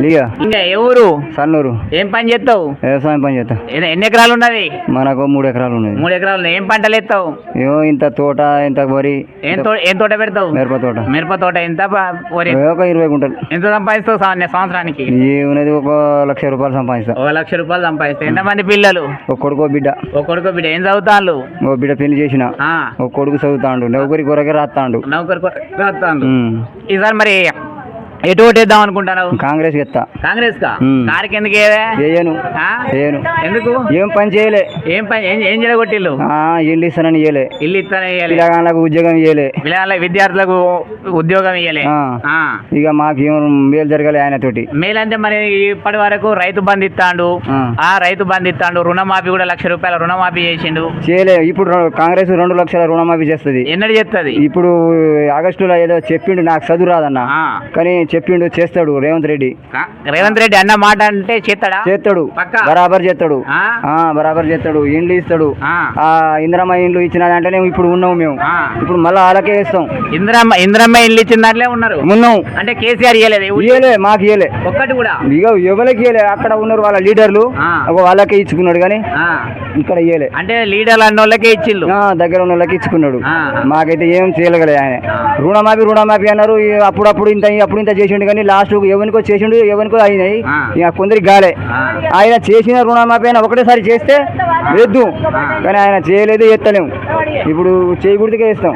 ఇంకా ఏ ఊరు? సన్నూరు. ఏం పని చేస్తావు? వ్యవసాయం పని చేస్తా. ఎన్ని- ఎకరాలు ఉన్నది? మనకు మూడు ఎకరాలు ఉన్నది. మూడు ఎకరాలు ఉన్నాయి. ఏం పంటలు ఎత్తావు ఏమో ఇంత తోట ఇంత వరి ఏం తో ఏం తోట పెడతావు? మిరప తోట. మిరప తోట ఎంత వరి? ఒక ఇరవై గుంటలు. ఎంత సంపాదిస్తావు సంవత్సరానికి? ఏమున్నది ఒక లక్ష రూపాయలు సంపాదిస్తా. ఒక లక్ష రూపాయలు సంపాదిస్తావు ఎంతమంది పిల్లలు? ఒక కొడుకు బిడ్డ. ఒక కొడుకు బిడ్డ. ఏం చదువుతాళ్ళు? ఓ బిడ్డ పెళ్ళి చేసిన. ఒక కొడుకు చదువుతాండు. నౌకరి కొరకే రాస్తాండు నౌకరు కొ- రాస్తాండు. ఈసారి మరి ఎటు ఓటేద్దాం అనుకుంటున్నావు? కాంగ్రెస్ ఎత్తా. కాంగ్రెస్ కా. కారుకి ఎందుకు ఏదే? చేయను. ఆ? చేయను. ఎందుకు? ఏం పని చేయలే. ఏం పని? ఏం చేయగొట్టిల్లు ఇల్లు ఇస్తానని ఇయ్యలే. ఇల్లు ఇస్తానే ఇయ్యలే. పిల్లగాళ్ళకు ఉద్యోగం ఇయ్యలే. పిల్లల విద్యార్థులకు ఉద్యోగం ఇయ్యలే. ఇక మాకేం మేలు జరగలే ఆయన తోటి మేలంటే మరి ఇప్పటి వరకు రైతు బంధు ఇస్తాండు. ఆ. రైతు బంధు ఇస్తాండు. రుణమాఫీ కూడా లక్ష రూపాయల రుణమాఫీ చేసిండు. చేయలే. ఇప్పుడు కాంగ్రెస్ రెండు లక్షల రుణమాఫీ చేస్తుంది. ఎన్నడు చేస్తుంది ఇప్పుడు ఆగస్టులో ఏదో చెప్పిండు నాకు చదువు రాదన్న. కానీ చెప్పిండు చేస్తాడు రేవంత్ రెడ్డి. రేవంత్ రెడ్డి అన్న మాట అంటే చేస్తాడా? చేస్తాడు? బరాబర్ చేస్తాడు. బరాబర్ చేస్తాడు. ఇండ్లు ఇస్తాడు. ఆ. ఇందిరమ్మ ఇండ్లు ఇచ్చినదంటేనే ఇప్పుడు ఉన్నాం మేము. ఇప్పుడు మళ్ళీ వాళ్ళకే ఇస్తాం ఇందిరమ్మ ఇందిరమ్మ ఇల్లు ఇచ్చిన దాంట్లో ఉన్నారు. ఉన్నాం. అంటే కేసీఆర్ ఇయ్యలేదు? ఇయ్యలే మాకు ఇయ్యలే. ఒక్కటి కూడా? ఇక ఎవరికి ఇయ్యలే? అక్కడ ఉన్నారు వాళ్ళ లీడర్లు. ఒక వాళ్ళకే ఇచ్చుకున్నాడు కానీ. ఇక్కడ ఇయ్యలే. అంటే లీడర్లు అన్న వాళ్ళకే ఇచ్చిల్లు ఆ, దగ్గర ఉన్న వాళ్ళకి ఇచ్చుకున్నాడు. మాకైతే ఏం చేయగలే ఆయన. రుణమాఫీ రుణమాఫీ అన్నారు. అప్పుడప్పుడు ఇంత అప్పుడు ఇంత చేసిండు కానీ లాస్ట్ ఎవరికో చేసిండు ఎవరికో అయినాయి. ఇక కొందరికి గాలే. ఆయన చేసిన రుణమాఫీ అయినా ఒకటేసారి చేస్తే వేద్దు కానీ ఆయన చేయలేదు ఎత్తలేము. ఇప్పుడు చేయకూడదుకే ఇస్తాం